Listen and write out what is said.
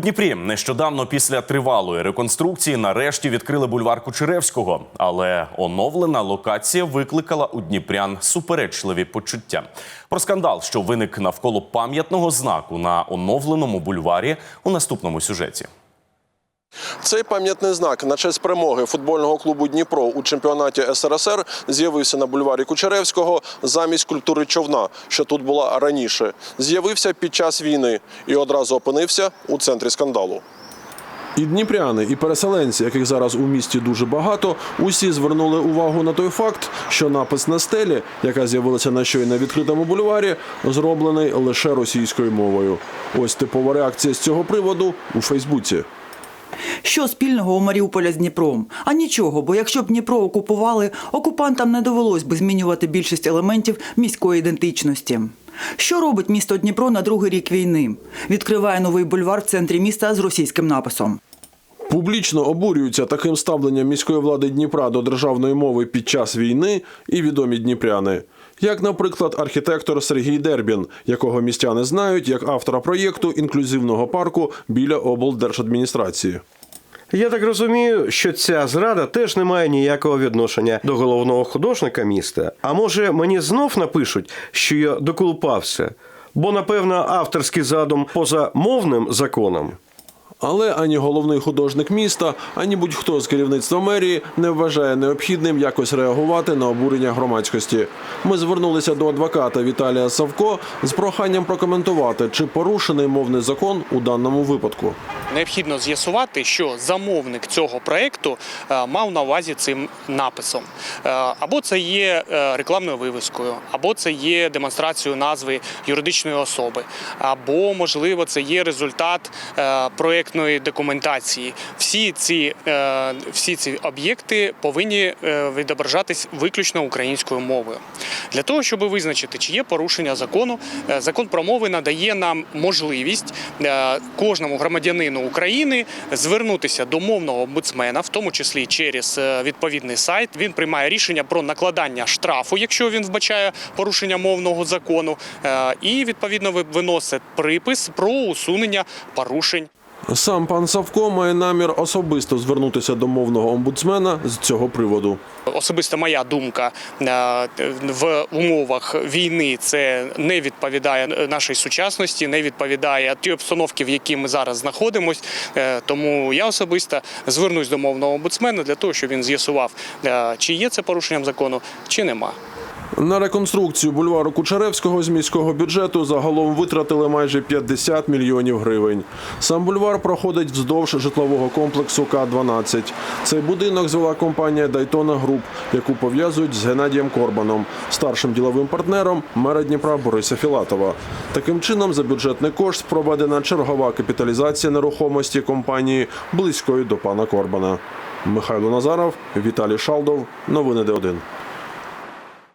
Дніпрі нещодавно після тривалої реконструкції нарешті відкрили бульвар Кучеревського, але оновлена локація викликала у дніпрян суперечливі почуття. Про скандал, що виник навколо пам'ятного знаку на оновленому бульварі, у наступному сюжеті. Цей пам'ятний знак на честь перемоги футбольного клубу Дніпро у чемпіонаті СРСР з'явився на бульварі Кучеревського замість культури човна, що тут була раніше. З'явився під час війни і одразу опинився у центрі скандалу. І дніпряни, і переселенці, яких зараз у місті дуже багато, усі звернули увагу на той факт, що напис на стелі, яка з'явилася на щойно відкритому бульварі, зроблений лише російською мовою. Ось типова реакція з цього приводу у Фейсбуці. Що спільного у Маріуполя з Дніпром? А нічого, бо якщо б Дніпро окупували, окупантам не довелось би змінювати більшість елементів міської ідентичності. Що робить місто Дніпро на другий рік війни? Відкриває новий бульвар в центрі міста з російським написом. Публічно обурюються таким ставленням міської влади Дніпра до державної мови під час війни і відомі дніпряни. Як, наприклад, архітектор Сергій Дербін, якого містяни знають як автора проєкту інклюзивного парку біля облдержадміністрації. Я так розумію, що ця зрада теж не має ніякого відношення до головного художника міста. А може мені знов напишуть, що я доколупався, бо напевно авторський задум поза мовним законом. Але ані головний художник міста, ані будь-хто з керівництва мерії не вважає необхідним якось реагувати на обурення громадськості. Ми звернулися до адвоката Віталія Савко з проханням прокоментувати, чи порушений мовний закон у даному випадку. Необхідно з'ясувати, що замовник цього проекту е, мав на увазі цим написом. Е, Або це є е, рекламною вивіскою, або це є демонстрацією назви юридичної особи, або, можливо, це є результат е, проектної документації. Всі ці, е, всі ці об'єкти повинні е, відображатись виключно українською мовою. Для того, щоб визначити, чи є порушення закону, е, закон про мови надає нам можливість кожному громадянину України звернутися до мовного омбудсмена, в тому числі через відповідний сайт. Він приймає рішення про накладання штрафу, якщо він вбачає порушення мовного закону, і відповідно виносить припис про усунення порушень. Сам пан Савко має намір особисто звернутися до мовного омбудсмена з цього приводу. Особисто моя думка е, в умовах війни це не відповідає нашій сучасності, не відповідає тій обстановці, в якій ми зараз знаходимося. Тому я особисто звернусь до мовного омбудсмена для того, щоб він з'ясував, е, чи є це порушенням закону, чи нема. На реконструкцію бульвару Кучеревського з міського бюджету загалом витратили майже 50 мільйонів гривень. Сам бульвар проходить вздовж житлового комплексу К-12. Цей будинок звела компанія Дайтона Груп, яку пов'язують з Геннадієм Корбаном, старшим діловим партнером мера Дніпра Бориса Філатова. Таким чином, за бюджетний кошт проведена чергова капіталізація нерухомості компанії близької до пана Корбана. Михайло Назаров, Віталій Шалдов. Новини Д1.